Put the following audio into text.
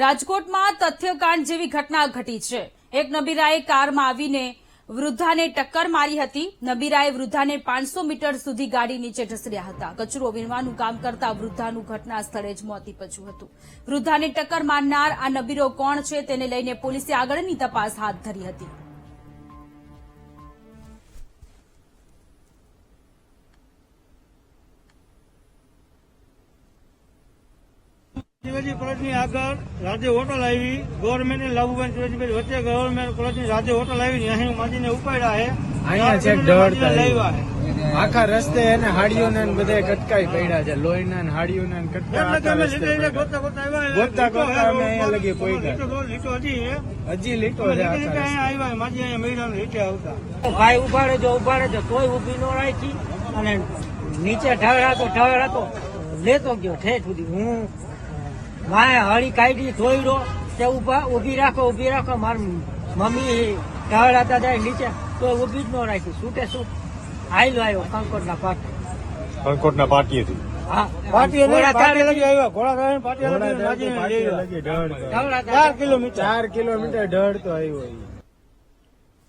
રાજકોટમાં તથ્યકાંડ જેવી ઘટના ઘટી છે. એક નબીરાએ કારમાં આવીને વૃદ્ધાને ટક્કર મારી હતી. નબીરાએ વૃદ્ધાને પાંચસો મીટર સુધી ગાડી નીચે ઢસડ્યા હતા. કચરો વીણવાનું કામ કરતા વૃદ્ધાનું ઘટના સ્થળે જ મોત નીપજ્યું હતું. વૃદ્ધાને ટક્કર મારનાર આ નબીરો કોણ છે તેને લઈને પોલીસે આગળની તપાસ હાથ ધરી હતી. શિવાજી કોલેજની આગળ રાજ્ય હોટલ આવી. ગવર્મેન્ટ લાભુબેન શિવાજીભાઈ વચ્ચે ગવર્મેન્ટ કોલેજની રાજ્ય હોટલ આવી ને અહીં માજીને ઉપાડ્યા છે આખા રસ્તે એને હાડીઓ ને બધે કટકાઈ પડ્યા છે. લોહી ને હાડીઓ ને. ગોતતા ગોતતા અમે અહીંયા લગી લીટો હજી લીટો છે. આવ્યા. માજી અહીંયા લીટે આવતા. ભાઈ ઉભાડે જો ઉભાડે જો તોય ઊભી નો રાખી અને નીચે ઢળાતો ઢળાતો લેતો ગયો ઠેઠ સુધી. હું માએ હળી કાઢી ધોઈડો તે ઊભા ઊભી રાખો ઊભી રાખો. મારી મમ્મી ઢળાતા જાય નીચે તો ઊભી જ ન રાખી. છૂટે શું આયલો આવ્યો કંકોડના પાક કંકોટના પાટીએથી. હા પાટીએ લગી આવ્યા. ઘોડા પાટીએ ચાર કિલોમીટર. ચાર કિલોમીટર ઢળતો આવ્યો.